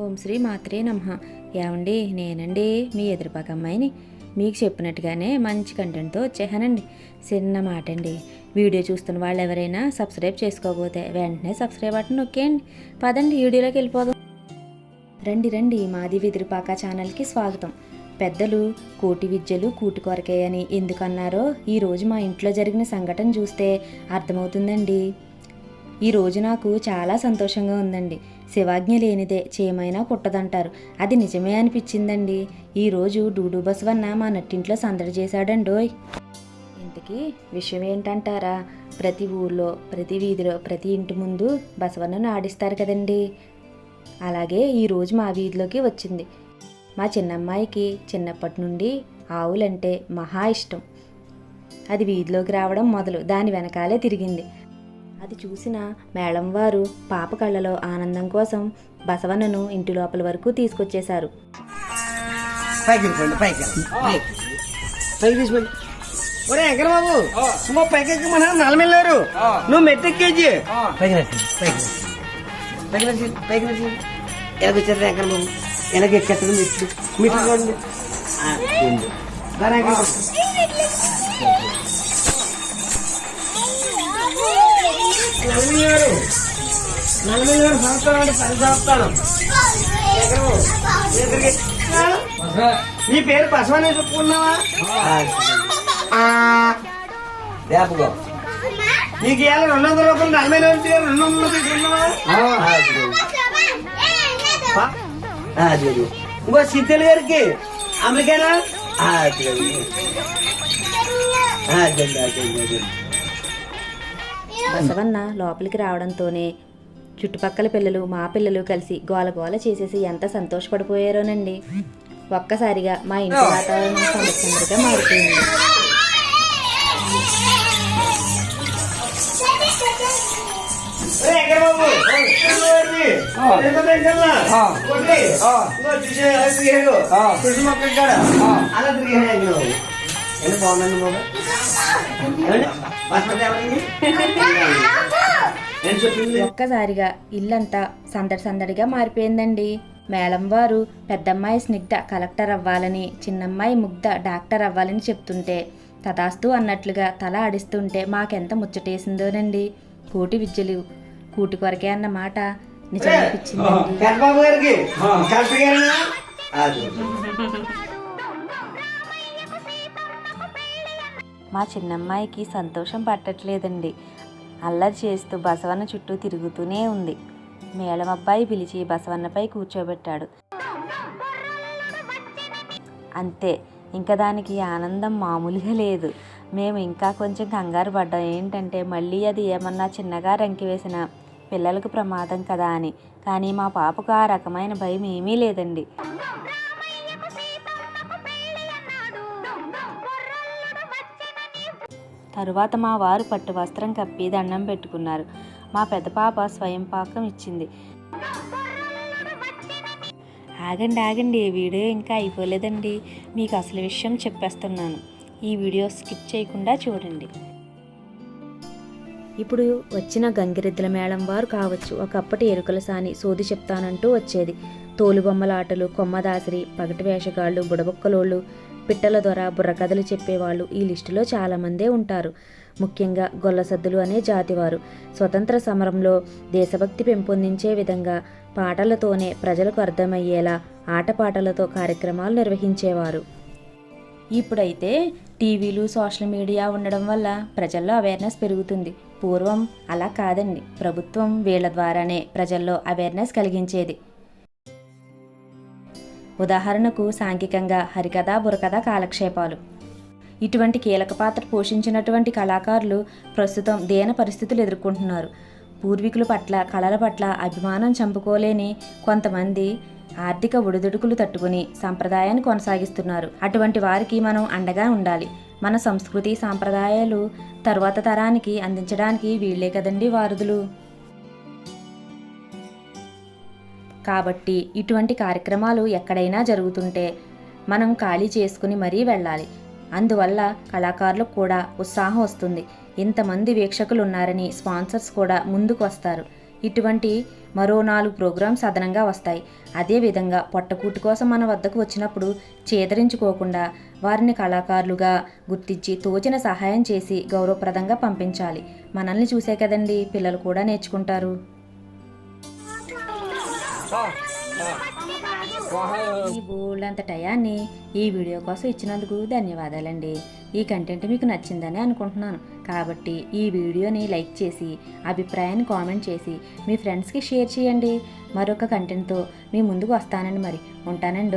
ఓం శ్రీ మాత్రే నమ. ఏమండి? నేనండి మీ ఎదురుపాక అమ్మాయిని. మీకు చెప్పినట్టుగానే మంచి కంటెంట్తో వచ్చేసానండి. చిన్న మాట అండి వీడియో చూస్తున్న వాళ్ళు ఎవరైనా సబ్స్క్రైబ్ చేసుకోకపోతే వెంటనే సబ్స్క్రైబ్ బటన్ నొక్కేయండి. పదండి వీడియోలోకి వెళ్ళిపోదాం. రండి రండి. మాది వెదురుపాక ఛానల్కి స్వాగతం. పెద్దలు కోటి విద్యలు కూటి కొరకే అని ఎందుకన్నారో ఈరోజు మా ఇంట్లో జరిగిన సంఘటన చూస్తే అర్థమవుతుందండి. ఈ రోజు నాకు చాలా సంతోషంగా ఉందండి. శివాజ్ఞ లేనిదే చేయమైనా కుట్టదంటారు అది నిజమే అనిపించిందండి. ఈరోజు డూడు బసవన్న మా నట్టింట్లో సందడి చేశాడండోయ్. ఇంతకీ విషయం ఏంటంటారా? ప్రతి ఊర్లో ప్రతి వీధిలో ప్రతి ఇంటి ముందు బసవన్నను ఆడిస్తారు కదండి. అలాగే ఈరోజు మా వీధిలోకి వచ్చింది. మా చిన్నమ్మాయికి చిన్నప్పటి నుండి ఆవులంటే మహా ఇష్టం. అది వీధిలోకి రావడం మొదలు దాని వెనకాలే తిరిగింది. అది చూసిన మేళం వారు పాప కళ్ళలో ఆనందం కోసం బసవన్నను ఇంటి లోపల వరకు తీసుకొచ్చేశారు. ఒరే ఎక్కడ బాబు నువ్వు నలమెళ్ళారు మెట్టెక్కేజీ పైకి నచ్చింది పైకి నచ్చింది పైకి నచ్చింది పైకి నచ్చింది ఎలాగ వచ్చారు ఎక్కడ బాబు ఎలాగ ఎక్కెత్తడం మెట్లు? మెట్లు చూడండి. ఆ, ఉంది. దాని ఎక్కడ నలమెళ్ళారు నలమెళ్ళారు సంవత్సరం అంటే పది సంవత్సరాలు? నీ పేరు బసవనే చెప్పుకున్నావా? లేపగో నీకు ఇవాళ రెండు వందల రూపాయలు నలభై రెండు వందలు తీసుకున్నావా పా. ఆ, అది అది. ఇంకో సిద్ధులు గారికి. అమెరికానా? ఆ, అది అది. బసవన్న లోపలికి రావడంతోనే చుట్టుపక్కల పిల్లలు మా పిల్లలు కలిసి గోలగోల చేసేసి ఎంత సంతోషపడిపోయారోనండి. ఒక్కసారిగా మా ఇంటి వాతావరణం సందర్గా మారిపోయింది. అలా ఎంత బాగుందండి బాబు? ఒక్కసారిగా ఇల్లంతా సందడి సందడిగా మారిపోయిందండి. మేళం వారు పెద్దమ్మాయి స్నిగ్ధ కలెక్టర్ అవ్వాలని చిన్నమ్మాయి ముగ్ధ డాక్టర్ అవ్వాలని చెప్తుంటే తదాస్తు అన్నట్లుగా తల ఆడిస్తుంటే మాకెంత ముచ్చటేసిందోనండి. కోటి విద్యలు కూటి కొరకే అన్న మాట మా చిన్నమ్మాయికి సంతోషం పట్టట్లేదండి. అల్లరి చేస్తూ బసవన్న చుట్టూ తిరుగుతూనే ఉంది. మేళమబ్బాయి పిలిచి బసవన్నపై కూర్చోబెట్టాడు. అంతే ఇంకా దానికి ఆనందం మామూలుగా లేదు. మేము ఇంకా కొంచెం కంగారు పడ్డాం. ఏంటంటే మళ్ళీ అది ఏమన్నా చిన్నగా రంకి వేసిన పిల్లలకు ప్రమాదం కదా అని. కానీ మా పాపకు ఆ రకమైన భయం ఏమీ లేదండి. తరువాత మా వారు పట్టు వస్త్రం కప్పి దండం పెట్టుకున్నారు. మా పెద్ద పాప స్వయం పాకం ఇచ్చింది. ఆగండి ఆగండి వీడియో ఇంకా అయిపోలేదండి. మీకు అసలు విషయం చెప్పేస్తున్నాను. ఈ వీడియో స్కిప్ చేయకుండా చూడండి. ఇప్పుడు వచ్చిన గంగిరెద్దుల మేళం వారు కావచ్చు. ఒకప్పటి ఎరుకల సాని సోది చెప్తానంటూ వచ్చేది. తోలుబొమ్మల ఆటలు కొమ్మదాసరి పగటి వేషగాళ్ళు బుడబొక్కలోళ్ళు పిట్టల ద్వారా బుర్రకథలు చెప్పేవాళ్ళు ఈ లిస్టులో చాలామందే ఉంటారు. ముఖ్యంగా గొల్లసద్దులు అనే జాతివారు. స్వతంత్ర సమరంలో దేశభక్తి పెంపొందించే విధంగా పాటలతోనే ప్రజలకు అర్థమయ్యేలా ఆటపాటలతో కార్యక్రమాలు నిర్వహించేవారు. ఇప్పుడైతే టీవీలు సోషల్ మీడియా ఉండడం వల్ల ప్రజల్లో అవేర్నెస్ పెరుగుతుంది. పూర్వం అలా కాదండి. ప్రభుత్వం వీళ్ళ ద్వారానే ప్రజల్లో అవేర్నెస్ కలిగించేది. ఉదాహరణకు సాంఘికంగా హరికథ బుర్రకథ కాలక్షేపాలు. ఇటువంటి కీలక పాత్ర పోషించినటువంటి కళాకారులు ప్రస్తుతం దేన పరిస్థితులు ఎదుర్కొంటున్నారు. పూర్వీకుల పట్ల కళల పట్ల అభిమానం చంపుకోలేని కొంతమంది ఆర్థిక ఒడిదుడుకులు తట్టుకుని సంప్రదాయాన్ని కొనసాగిస్తున్నారు. అటువంటి వారికి మనం అండగా ఉండాలి. మన సంస్కృతి సాంప్రదాయాలు తరువాత తరానికి అందించడానికి వీళ్ళే కదండి వారధులు. కాబట్టి ఇటువంటి కార్యక్రమాలు ఎక్కడైనా జరుగుతుంటే మనం ఖాళీ చేసుకుని మరీ వెళ్ళాలి. అందువల్ల కళాకారులకు కూడా ఉత్సాహం వస్తుంది. ఇంతమంది వీక్షకులు ఉన్నారని స్పాన్సర్స్ కూడా ముందుకు వస్తారు. ఇటువంటి మరో నాలుగు ప్రోగ్రామ్స్ అదనంగా వస్తాయి. అదేవిధంగా పొట్టకూటి కోసం మన వద్దకు వచ్చినప్పుడు చేదరించుకోకుండా వారిని కళాకారులుగా గుర్తించి తోచిన సహాయం చేసి గౌరవప్రదంగా పంపించాలి. మనల్ని చూసే కదండి పిల్లలు కూడా నేర్చుకుంటారు. ఈ బోల్డంత టయాన్ని ఈ వీడియో కోసం ఇచ్చినందుకు ధన్యవాదాలండి. ఈ కంటెంట్ మీకు నచ్చిందని అనుకుంటున్నాను. కాబట్టి ఈ వీడియోని లైక్ చేసి అభిప్రాయాన్ని కామెంట్ చేసి మీ ఫ్రెండ్స్కి షేర్ చేయండి. మరొక కంటెంట్తో మీ ముందుకు వస్తానండి మరి. ఉంటానండి